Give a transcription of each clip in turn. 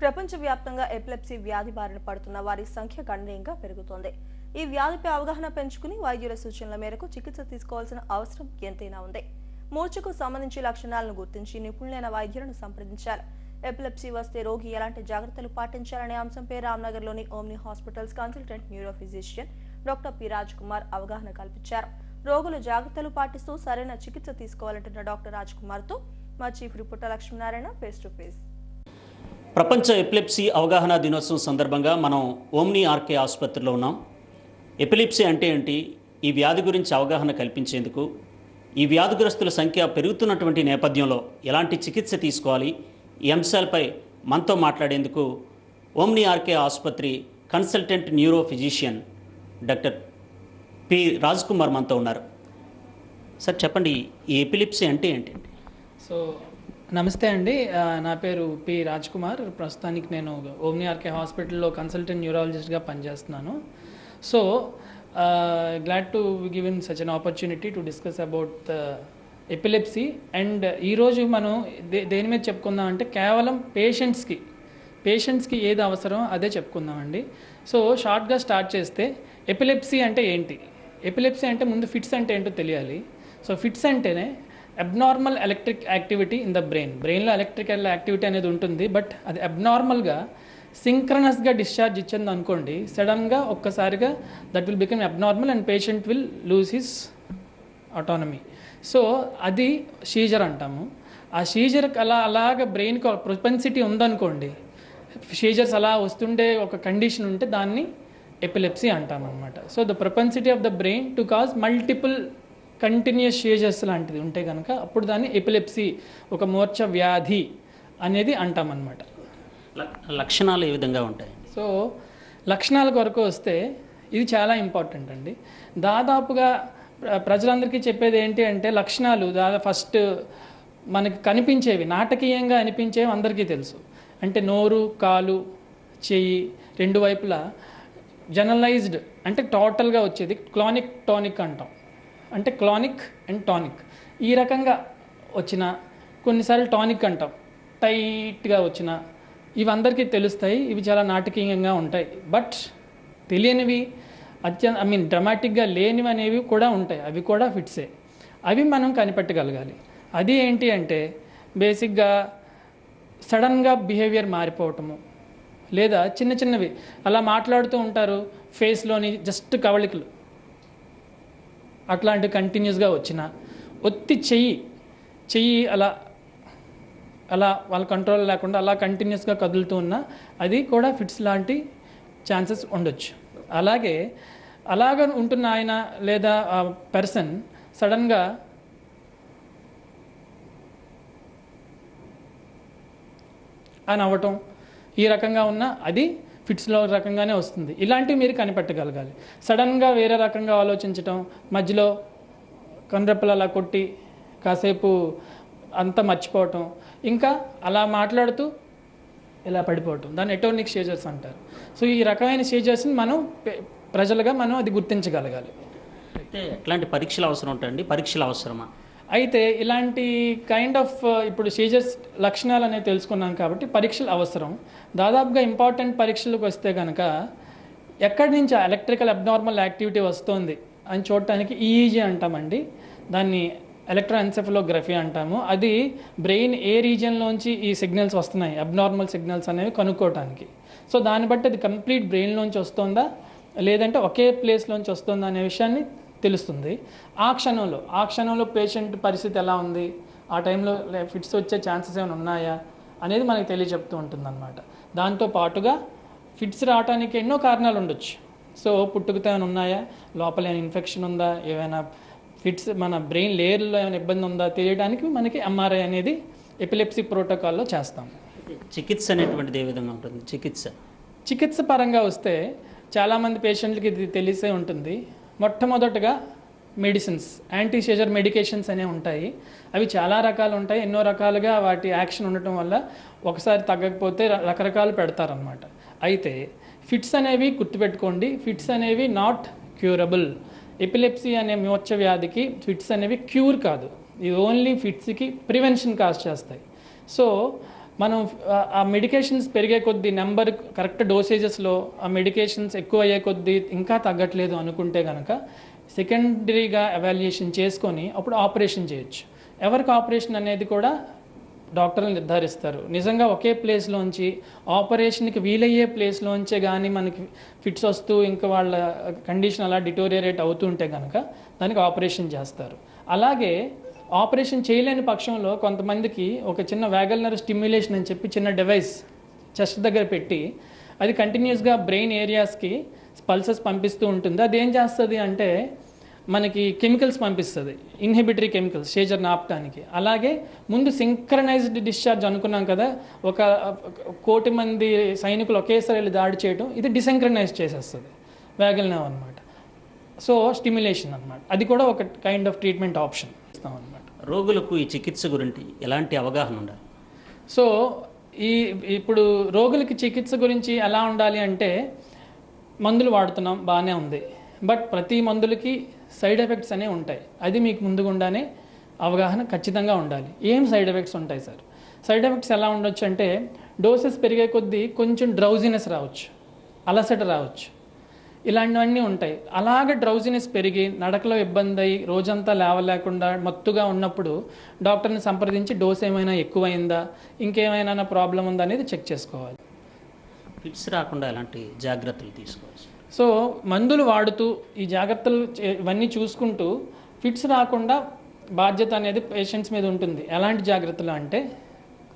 ప్రపంచవ్యాప్తంగా ఎపిలెప్సీ వ్యాధి బారిన పడుతున్న వారి సంఖ్య గణనీయంగా పెరుగుతోంది. ఈ వ్యాధిపై అవగాహన పెంచుకుని వైద్యుల సూచనల మేరకు చికిత్స తీసుకోవాల్సిన అవసరం ఎంతైనా ఉంది. మూర్ఛకు సంబంధించి లక్షణాలను గుర్తించి నిపుణులైన వైద్యులను సంప్రదించాలి ఎపిలెప్సీ వస్తే రోగి ఎలాంటి జాగ్రత్తలు పాటించాలనే అంశంపై రామ్నగర్లోని Omni hospitals consultant neuro physician doctor P. Raj Kumar అవగాహన కల్పించారు. రోగులు జాగ్రత్తలు పాటిస్తూ సరైన చికిత్స తీసుకోవాలంటున్న డాక్టర్ రాజ్ కుమార్తో మా chief reporter Lakshminarayana face to face ప్రపంచ ఎపిలెప్సీ అవగాహన దినోత్సవం సందర్భంగా మనం ఓమ్ని ఆర్కే ఆసుపత్రిలో ఉన్నాం. ఎపిలిప్సీ అంటే ఏంటి? ఈ వ్యాధి గురించి అవగాహన కల్పించేందుకు ఈ వ్యాధిగ్రస్తుల సంఖ్య పెరుగుతున్నటువంటి నేపథ్యంలో ఎలాంటి చికిత్స తీసుకోవాలి? ఈ అంశాలపై మనతో మాట్లాడేందుకు ఓమ్ని ఆర్కే ఆసుపత్రి consultant neuro physician doctor P Raj Kumar మనతో ఉన్నారు. సార్ చెప్పండి ఈ ఎపిలిప్సీ అంటే ఏంటండి సో నమస్తే అండి. నా పేరు పి రాజ్ కుమార్ ప్రస్తుతానికి నేను ఓమ్ని ఆర్కే హాస్పిటల్లో కన్సల్టెంట్ న్యూరాలజిస్ట్గా పనిచేస్తున్నాను. So glad to given such an opportunity to discuss about the epilepsy and ఈరోజు మనం దే దేని మీద చెప్పుకుందాం అంటే కేవలం పేషెంట్స్కి పేషెంట్స్కి ఏది అవసరం అదే చెప్పుకుందామండి. సో షార్ట్గా స్టార్ట్ చేస్తే ఎపిలెప్సీ అంటే ఏంటి? ఎపిలెప్సీ అంటే ముందు ఫిట్స్ అంటే ఏంటో తెలియాలి. సో ఫిట్స్ అంటేనే abnormal electric activity in the brain బ్రెయిన్లో ఎలక్ట్రికల్ యాక్టివిటీ అనేది ఉంటుంది బట్ అది అబ్నార్మల్గా సింక్రనస్గా డిశ్చార్జ్ ఇచ్చింది అనుకోండి సడన్గా ఒక్కసారిగా that will become abnormal and patient will lose his autonomy so అది షీజర్ అంటాము. ఆ షీజర్కి అలా అలాగ బ్రెయిన్కి ఒక ప్రొపెన్సిటీ ఉందనుకోండి షీజర్స్ అలా వస్తుండే ఒక కండిషన్ ఉంటే దాన్ని ఎపిలెప్సీ అంటాం అనమాట so the propensity of the brain to cause multiple continuous seizures లాంటిది ఉంటే కనుక అప్పుడు దాన్ని ఎపిలెప్సీ ఒక మూర్ఛ వ్యాధి అనేది అంటామన్నమాట. లక్షణాలు ఏ విధంగా ఉంటాయి? సో లక్షణాల కొరకు వస్తే ఇది చాలా ఇంపార్టెంట్ అండి. దాదాపుగా ప్ర- ప్రజలందరికీ చెప్పేది ఏంటి అంటే లక్షణాలు దాదా ఫస్ట్ మనకి కనిపించేవి నాటకీయంగా అనిపించేవి అందరికీ తెలుసు. అంటే నోరు కాలు చెయ్యి రెండు వైపులా జనరలైజ్డ్ అంటే టోటల్గా వచ్చేది క్లానిక్ టానిక్ అంటాం. అంటే క్లానిక్ అండ్ టానిక్. ఈ రకంగా వచ్చిన కొన్నిసార్లు టానిక్ అంటాం. టైట్గా వచ్చిన ఇవి అందరికీ తెలుస్తాయి. ఇవి చాలా నాటకీయంగా ఉంటాయి. బట్ తెలియనివి అత్యంత ఐ మీన్ డ్రమాటిక్గా లేనివి అనేవి కూడా ఉంటాయి. అవి కూడా ఫిట్సే. అవి మనం కనిపెట్టగలగాలి. అది ఏంటి అంటే బేసిక్గా సడన్గా బిహేవియర్ మారిపోవటము. లేదా చిన్న చిన్నవి. అలా మాట్లాడుతూ ఉంటారు ఫేస్లోని జస్ట్ కవళికలు. అట్లాంటి కంటిన్యూస్గా వచ్చిన ఒత్తి చెయ్యి చెయ్యి అలా అలా వాళ్ళ కంట్రోల్ లేకుండా అలా కంటిన్యూస్గా కదులుతూ ఉన్నా అది కూడా ఫిట్స్ లాంటి ఛాన్సెస్ ఉండొచ్చు. అలాగే అలాగ ఉంటున్న ఆయన లేదా ఆ పర్సన్ సడన్గా అని అవ్వటం ఈ రకంగా ఉన్న అది ఫిట్స్లో రకంగానే వస్తుంది. ఇలాంటివి మీరు కనిపెట్టగలగాలి. సడన్గా వేరే రకంగా ఆలోచించటం మధ్యలో కనురెప్పలు అలా కొట్టి కాసేపు అంతా మర్చిపోవటం ఇంకా అలా మాట్లాడుతూ ఇలా పడిపోవటం. దాన్ని ఎటోనిక్ షేజర్స్ అంటారు. సో ఈ రకమైన షేజర్స్ని మనం ప్రజలుగా మనం అది గుర్తించగలగాలి. అయితే ఎట్లాంటి పరీక్షలు అవసరం ఉంటాయండి పరీక్షలు అవసరమా? అయితే ఇలాంటి కైండ్ ఆఫ్ uh, ఇప్పుడు సీజర్స్ లక్షణాలు అనేవి తెలుసుకున్నాం కాబట్టి పరీక్షలు అవసరం. దాదాపుగా ఇంపార్టెంట్ పరీక్షలకు వస్తే కనుక ఎక్కడి నుంచి ఎలక్ట్రికల్ అబ్నార్మల్ యాక్టివిటీ వస్తుంది అని చూడటానికి ఈఈజీ అంటామండి. దాన్ని ఎలక్ట్రోఎన్సెఫలోగ్రఫీ అంటాము. అది బ్రెయిన్ ఏ రీజియన్లోంచి ఈ సిగ్నల్స్ వస్తున్నాయి అబ్నార్మల్ సిగ్నల్స్ అనేవి కనుక్కోవటానికి సో దాన్ని బట్టి అది కంప్లీట్ బ్రెయిన్లోంచి వస్తుందా లేదంటే ఒకే ప్లేస్లోంచి వస్తుందా అనే విషయాన్ని తెలుస్తుంది. ఆ క్షణంలో ఆ క్షణంలో పేషెంట్ పరిస్థితి ఎలా ఉంది? ఆ టైంలో ఫిట్స్ వచ్చే ఛాన్సెస్ ఏమైనా ఉన్నాయా? అనేది మనకి తెలియచెప్తూ ఉంటుందన్నమాట. దాంతో పాటుగా ఫిట్స్ రావడానికి ఎన్నో కారణాలు ఉండొచ్చు. సో పుట్టుకతో ఏమైనా ఉన్నాయా? లోపల ఏమైనా ఇన్ఫెక్షన్ ఉందా? ఏమైనా ఫిట్స్ మన బ్రెయిన్ లేయర్లో ఏమైనా ఇబ్బంది ఉందా? తెలియడానికి మనకి ఎంఆర్ఐ అనేది ఎపిలెప్సీ ప్రోటోకాల్లో చేస్తాం. చికిత్స అనేటువంటిది ఏ విధంగా ఉంటుంది? చికిత్స. చికిత్స పరంగా వస్తే చాలామంది పేషెంట్లకి ఇది తెలిసే ఉంటుంది. మొట్టమొదటగా మెడిసిన్స్ యాంటీ సీజర్ మెడికేషన్స్ అనేవి ఉంటాయి. అవి చాలా రకాలు ఉంటాయి. ఎన్నో రకాలుగా వాటి యాక్షన్ ఉండటం వల్ల ఒకసారి తగ్గకపోతే రకరకాలు పెడతారనమాట అయితే ఫిట్స్ అనేవి గుర్తుపెట్టుకోండి. ఫిట్స్ అనేవి నాట్ క్యూరబుల్ ఎపిలెప్సీ అనే మూర్ఛ వ్యాధికి ఫిట్స్ అనేవి క్యూర్ కాదు. ఇది ఓన్లీ ఫిట్స్కి ప్రివెన్షన్ కాస్ట్ చేస్తాయి. సో మనం ఆ- మెడికేషన్స్ పెరిగే కొద్దీ నెంబర్ కరెక్ట్ డోసేజెస్లో ఆ మెడికేషన్స్ ఎక్కువ అయ్యే కొద్దీ ఇంకా తగ్గట్లేదు అనుకుంటే కనుక సెకండరీగా ఎవాల్యుయేషన్ చేసుకొని అప్పుడు ఆపరేషన్ చేయొచ్చు. ఎవరికి ఆపరేషన్ అనేది కూడా డాక్టర్లు నిర్ధారిస్తారు. నిజంగా ఒకే ప్లేస్లోంచి ఆపరేషన్కి వీలయ్యే ప్లేస్లోంచే కానీ మనకి ఫిట్స్ వస్తూ ఇంకా వాళ్ళ కండిషన్ అలా డిటోరియేట్ అవుతుంటే కనుక దానికి ఆపరేషన్ చేస్తారు. అలాగే ఆపరేషన్ చేయలేని పక్షంలో కొంతమందికి ఒక చిన్న వ్యాగల్నర్ స్టిమ్యులేషన్ అని చెప్పి చిన్న డివైస్ చెస్ట్ దగ్గర పెట్టి అది కంటిన్యూస్గా బ్రెయిన్ ఏరియాస్కి పల్సెస్ పంపిస్తూ ఉంటుంది. అది ఏం చేస్తుంది అంటే మనకి కెమికల్స్ పంపిస్తుంది. ఇన్హిబిటరీ కెమికల్స్ షేజర్ నాపటానికి. అలాగే ముందు సింక్రనైజ్డ్ డిశ్చార్జ్ అనుకున్నాం కదా ఒక కోటి మంది సైనికులు ఒకేసారి వెళ్ళి దాడి చేయడం ఇది డిసింక్రనైజ్ చేసేస్తుంది. వ్యాగల్నావ్ అనమాట సో స్టిమ్యులేషన్ అనమాట అది కూడా ఒక కైండ్ ఆఫ్ ట్రీట్మెంట్ ఆప్షన్ ఇస్తాం అనమాట రోగులకు ఈ చికిత్స గురించి ఎలాంటి అవగాహన ఉండాలి? సో ఈ ఇప్పుడు రోగులకి చికిత్స గురించి ఎలా ఉండాలి అంటే మందులు వాడుతున్నాం బాగానే ఉంది. బట్ ప్రతి మందులకి సైడ్ ఎఫెక్ట్స్ అనేవి ఉంటాయి. అది మీకు ముందుగుండానే అవగాహన ఖచ్చితంగా ఉండాలి. ఏం సైడ్ ఎఫెక్ట్స్ ఉంటాయి సార్? సైడ్ ఎఫెక్ట్స్ ఎలా ఉండొచ్చు అంటే డోసెస్ పెరిగే కొద్దీ కొంచెం డ్రౌజినెస్ రావచ్చు. అలసట రావచ్చు. ఇలాంటివన్నీ ఉంటాయి. అలాగ డ్రౌజినెస్ పెరిగి నడకలో ఇబ్బంది అయ్యి రోజంతా లేవలేకుండా మత్తుగా ఉన్నప్పుడు డాక్టర్ని సంప్రదించి డోస్ ఏమైనా ఎక్కువైందా? ఇంకేమైనా ప్రాబ్లం ఉందా అనేది చెక్ చేసుకోవాలి. ఫిట్స్ రాకుండా ఎలాంటి జాగ్రత్తలు తీసుకోవచ్చు? సో మందులు వాడుతూ ఈ జాగ్రత్తలు ఇవన్నీ చూసుకుంటూ ఫిట్స్ రాకుండా బాధ్యత అనేది పేషెంట్స్ మీద ఉంటుంది. ఎలాంటి జాగ్రత్తలు అంటే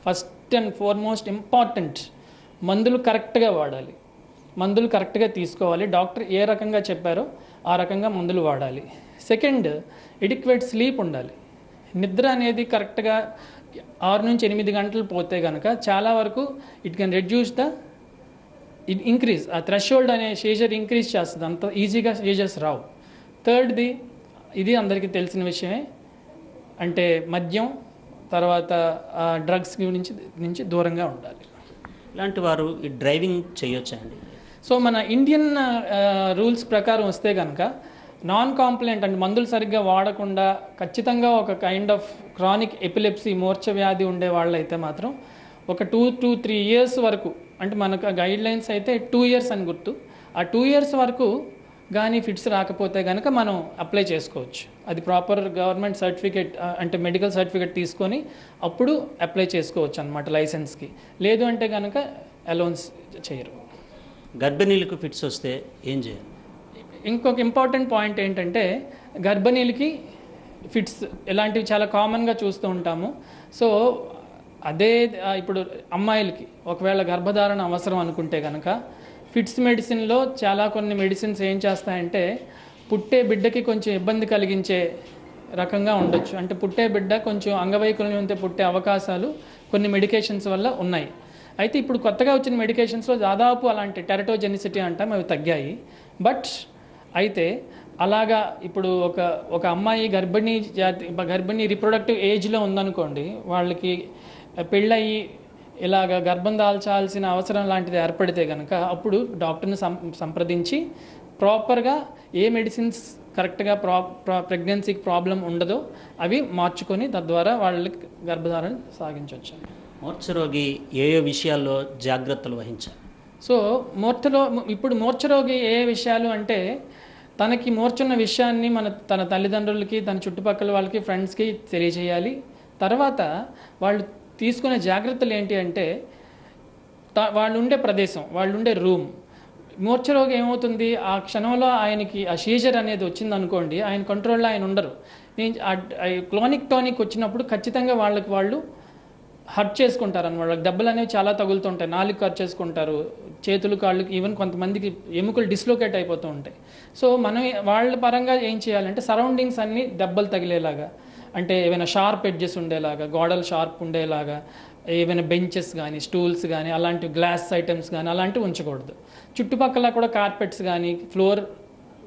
ఫస్ట్ అండ్ ఫార్మోస్ట్ ఇంపార్టెంట్ మందులు కరెక్ట్గా వాడాలి. మందులు కరెక్ట్గా తీసుకోవాలి. డాక్టర్ ఏ రకంగా చెప్పారో ఆ రకంగా మందులు వాడాలి. సెకండ్ ఎడిక్వేట్ స్లీప్ ఉండాలి. నిద్ర అనేది కరెక్ట్గా ఆరు నుంచి ఎనిమిది గంటలు పోతే కనుక చాలా వరకు it can reduce the it increase. ఆ థ్రెషోల్డ్ అనే షేజర్ ఇంక్రీజ్ చేస్తుంది. అంత ఈజీగా షేజర్స్ రావు. థర్డ్ది ఇది అందరికీ తెలిసిన విషయమే. అంటే మద్యం తర్వాత డ్రగ్స్ గురించి నుంచి దూరంగా ఉండాలి. ఇలాంటి వారు ఈ డ్రైవింగ్ చేయొచ్చా అండి? సో మన ఇండియన్ రూల్స్ uh, ప్రకారం వస్తే కనుక నాన్ కాంప్లైంట్ అంటే మందులు సరిగ్గా వాడకుండా ఖచ్చితంగా ఒక కైండ్ ఆఫ్ క్రానిక్ ఎపిలెప్సీ మూర్ఛ వ్యాధి ఉండే వాళ్ళైతే మాత్రం ఒక టూ టూ త్రీ ఇయర్స్ వరకు అంటే మనకు గైడ్ లైన్స్ అయితే టూ ఇయర్స్ అని గుర్తు. ఆ టూ ఇయర్స్ వరకు కానీ ఫిట్స్ రాకపోతే కనుక మనం అప్లై చేసుకోవచ్చు. అది ప్రాపర్ గవర్నమెంట్ సర్టిఫికేట్ అంటే మెడికల్ సర్టిఫికేట్ తీసుకొని అప్పుడు అప్లై చేసుకోవచ్చు అనమాట లైసెన్స్కి లేదు అంటే కనుక అలౌన్స్ చేయరు. గర్భిణీలకు ఫిట్స్ వస్తే ఏం చేయాలి? ఇంకొక ఇంపార్టెంట్ పాయింట్ ఏంటంటే గర్భిణీలకి ఫిట్స్ ఇలాంటివి చాలా కామన్గా చూస్తూ ఉంటాము. సో అదే ఇప్పుడు అమ్మాయిలకి ఒకవేళ గర్భధారణ అవసరం అనుకుంటే కనుక ఫిట్స్ మెడిసిన్లో చాలా కొన్ని మెడిసిన్స్ ఏం చేస్తాయంటే పుట్టే బిడ్డకి కొంచెం ఇబ్బంది కలిగించే రకంగా ఉండొచ్చు. అంటే పుట్టే బిడ్డ కొంచెం అంగవైకల్యంతో పుట్టే అవకాశాలు కొన్ని మెడికేషన్స్ వల్ల ఉన్నాయి. అయితే ఇప్పుడు కొత్తగా వచ్చిన మెడికేషన్స్లో దాదాపు అలాంటి టెరటోజెనిసిటీ అంటాం అవి తగ్గాయి. బట్ అయితే అలాగా ఇప్పుడు ఒక ఒక అమ్మాయి గర్భిణీ జాతి గర్భిణీ రిప్రొడక్టివ్ ఏజ్లో ఉందనుకోండి వాళ్ళకి పెళ్ళయి ఇలాగ గర్భం దాల్చాల్సిన అవసరం లాంటిది ఏర్పడితే కనుక అప్పుడు డాక్టర్ని సం సంప్రదించి ప్రాపర్గా ఏ మెడిసిన్స్ కరెక్ట్గా ప్రా ప్రా ప్రెగ్నెన్సీకి ప్రాబ్లం ఉండదో అవి మార్చుకొని తద్వారా వాళ్ళకి గర్భధారణ సాగించవచ్చు మూర్ఛరోగి ఏ ఏ విషయాల్లో జాగ్రత్తలు వహించాలి? సో మూర్ఛలో ఇప్పుడు మూర్ఛరోగి ఏ విషయాలు అంటే తనకి మూర్చున్న విషయాన్ని మన తన తల్లిదండ్రులకి తన చుట్టుపక్కల వాళ్ళకి ఫ్రెండ్స్కి తెలియజేయాలి. తర్వాత వాళ్ళు తీసుకునే జాగ్రత్తలు ఏంటి అంటే త- వాళ్ళు ఉండే ప్రదేశం వాళ్ళు ఉండే రూమ్. మూర్ఛరోగి ఏమవుతుంది? ఆ క్షణంలో ఆయనకి ఆ సీజర్ అనేది వచ్చింది అనుకోండి ఆయన కంట్రోల్లో ఆయన ఉండరు. నేను క్లోనిక్ టానిక్ వచ్చినప్పుడు ఖచ్చితంగా వాళ్ళకి వాళ్ళు హర్ట్ చేసుకుంటారు అనమాట వాళ్ళకి దెబ్బలు అనేవి చాలా తగులుతుంటాయి. నాలుగు ఖర్చు చేసుకుంటారు. చేతులు కాళ్ళు ఈవెన్ కొంతమందికి ఎముకలు డిస్లోకేట్ అయిపోతూ ఉంటాయి. సో మనం వాళ్ళ పరంగా ఏం చేయాలంటే సరౌండింగ్స్ అన్నీ దెబ్బలు తగిలేలాగా. అంటే ఏమైనా షార్ప్ ఎడ్జెస్ ఉండేలాగా గోడలు షార్ప్ ఉండేలాగా ఏవైనా బెంచెస్ కానీ స్టూల్స్ కానీ అలాంటి గ్లాస్ ఐటమ్స్ కానీ అలాంటివి ఉంచకూడదు. చుట్టుపక్కల కూడా కార్పెట్స్ కానీ ఫ్లోర్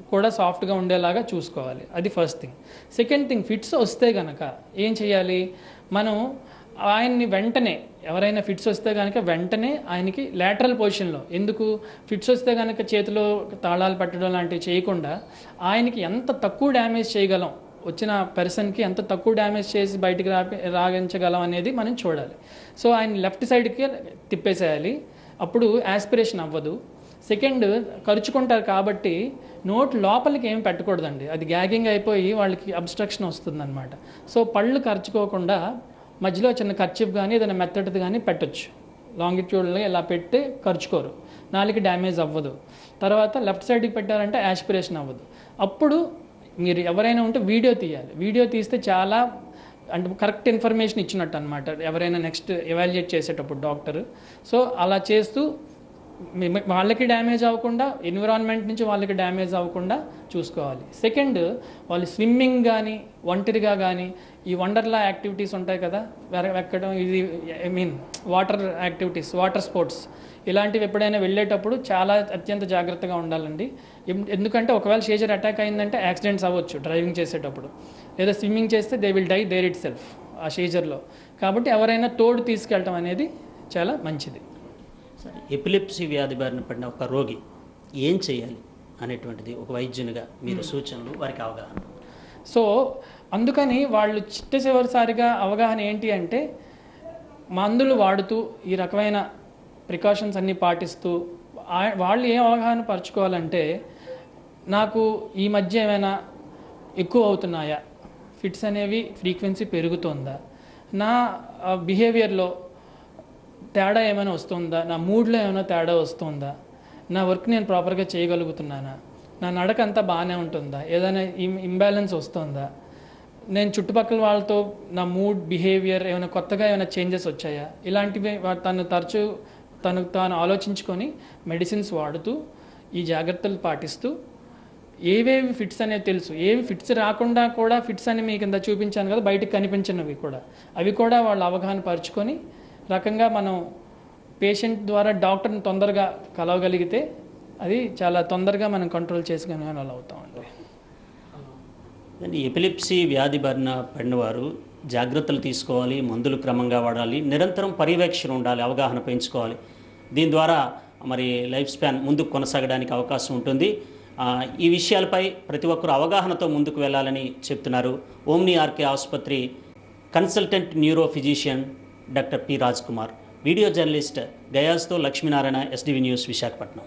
కూడా సాఫ్ట్గా ఉండేలాగా చూసుకోవాలి. అది first thing. Second thing fits వస్తే కనుక ఏం చేయాలి? మనం ఆయన్ని వెంటనే ఎవరైనా ఫిట్స్ వస్తే కనుక వెంటనే ఆయనకి లేటరల్ పొజిషన్లో ఎందుకు? ఫిట్స్ వస్తే కనుక చేతిలో తాళాలు పెట్టడం లాంటివి చేయకుండా ఆయనకి ఎంత తక్కువ డ్యామేజ్ చేయగలం వచ్చిన పర్సన్కి ఎంత తక్కువ డ్యామేజ్ చేసి బయటికి రా రాగించగలం అనేది మనం చూడాలి. సో ఆయన లెఫ్ట్ సైడ్కి తిప్పేసేయాలి. అప్పుడు యాస్పిరేషన్ అవ్వదు. సెకండ్ ఖర్చుకుంటారు కాబట్టి నోట్ లోపలికి ఏం పెట్టకూడదండి. అది గ్యాగింగ్ అయిపోయి వాళ్ళకి అబ్స్ట్రక్షన్ వస్తుందన్నమాట. సో పళ్ళు ఖర్చుకోకుండా మధ్యలో చిన్న ఖర్చు కానీ ఏదైనా మెత్తడిది కానీ పెట్టొచ్చు. లాంగిట్యూడ్లో ఇలా పెట్టి ఖర్చుకోరు నాలుగు డ్యామేజ్ అవ్వదు. తర్వాత లెఫ్ట్ సైడ్కి పెట్టారంటే యాస్పిరేషన్ అవ్వదు. అప్పుడు మీరు ఎవరైనా ఉంటే వీడియో తీయాలి. వీడియో తీస్తే చాలా అంటే కరెక్ట్ ఇన్ఫర్మేషన్ ఇచ్చినట్టు అనమాట ఎవరైనా నెక్స్ట్ ఎవాల్యుయేట్ చేసేటప్పుడు డాక్టర్. సో అలా చేస్తూ వాళ్ళకి డ్యామేజ్ అవ్వకుండా ఎన్విరాన్మెంట్ నుంచి వాళ్ళకి డ్యామేజ్ అవ్వకుండా చూసుకోవాలి. సెకండ్ వాళ్ళు స్విమ్మింగ్ కానీ ఒంటరిగా కానీ ఈ వండర్లా యాక్టివిటీస్ ఉంటాయి కదా ఎక్కడం ఇది I mean water activities water sports ఇలాంటివి ఎప్పుడైనా వెళ్ళేటప్పుడు చాలా అత్యంత జాగ్రత్తగా ఉండాలండి. ఎందుకంటే ఒకవేళ షేజర్ అటాక్ అయిందంటే యాక్సిడెంట్స్ అవ్వచ్చు డ్రైవింగ్ చేసేటప్పుడు. లేదా స్విమ్మింగ్ చేస్తే they will die there itself ఆ షేజర్లో కాబట్టి ఎవరైనా తోడు తీసుకెళ్ళటం అనేది చాలా మంచిది. సరే ఎపిలిప్సీ వ్యాధి బారిన పడిన ఒక రోగి ఏం చేయాలి అనేటువంటిది ఒక వైద్యునిగా మీరు సూచనలు వారికి అవగాహన. సో అందుకని వాళ్ళు చిట్ట చివరిసారిగా అవగాహన ఏంటి అంటే మందులు వాడుతూ ఈ రకమైన ప్రికాషన్స్ అన్నీ పాటిస్తూ వాళ్ళు ఏం అవగాహన పరచుకోవాలంటే నాకు ఈ మధ్య ఏమైనా ఎక్కువ అవుతున్నాయా? ఫిట్స్ అనేవి ఫ్రీక్వెన్సీ పెరుగుతుందా? నా బిహేవియర్లో తేడా ఏమైనా వస్తుందా? నా మూడ్లో ఏమైనా తేడా వస్తుందా? నా వర్క్ నేను ప్రాపర్గా చేయగలుగుతున్నానా? నా నడక అంతా బాగానే ఉంటుందా? ఏదైనా ఇం ఇంబ్యాలెన్స్ వస్తుందా? నేను చుట్టుపక్కల వాళ్ళతో నా మూడ్ బిహేవియర్ ఏమైనా కొత్తగా ఏమైనా చేంజెస్ వచ్చాయా? ఇలాంటివి వా- తను తరచూ తను తాను ఆలోచించుకొని మెడిసిన్స్ వాడుతూ ఈ జాగ్రత్తలు పాటిస్తూ ఏవేవి ఫిట్స్ అనేవి తెలుసు. ఏవి ఫిట్స్ రాకుండా కూడా ఫిట్స్ అని మీకు కింద చూపించాను కదా బయటకు కనిపించినవి కూడా. అవి కూడా వాళ్ళు అవగాహన పరుచుకొని రకంగా మనం పేషెంట్ ద్వారా డాక్టర్ని తొందరగా కలవగలిగితే అది చాలా తొందరగా మనం కంట్రోల్ చేసుకునే వాళ్ళు అవుతామండి కానీ ఎపిలిప్సీ వ్యాధి బారిన పడినవారు జాగ్రత్తలు తీసుకోవాలి మందులు క్రమంగా వాడాలి నిరంతరం పర్యవేక్షణ ఉండాలి అవగాహన పెంచుకోవాలి. దీని ద్వారా మరి లైఫ్ స్పాన్ ముందుకు కొనసాగడానికి అవకాశం ఉంటుంది. ఈ విషయాలపై ప్రతి ఒక్కరు అవగాహనతో ముందుకు వెళ్ళాలని చెప్తున్నారు. ఓమ్ని ఆర్కే ఆసుపత్రి consultant neuro physician doctor P Raj Kumar. Video journalist గయాస్తో Lakshminarayana SDV news Visakhapatnam.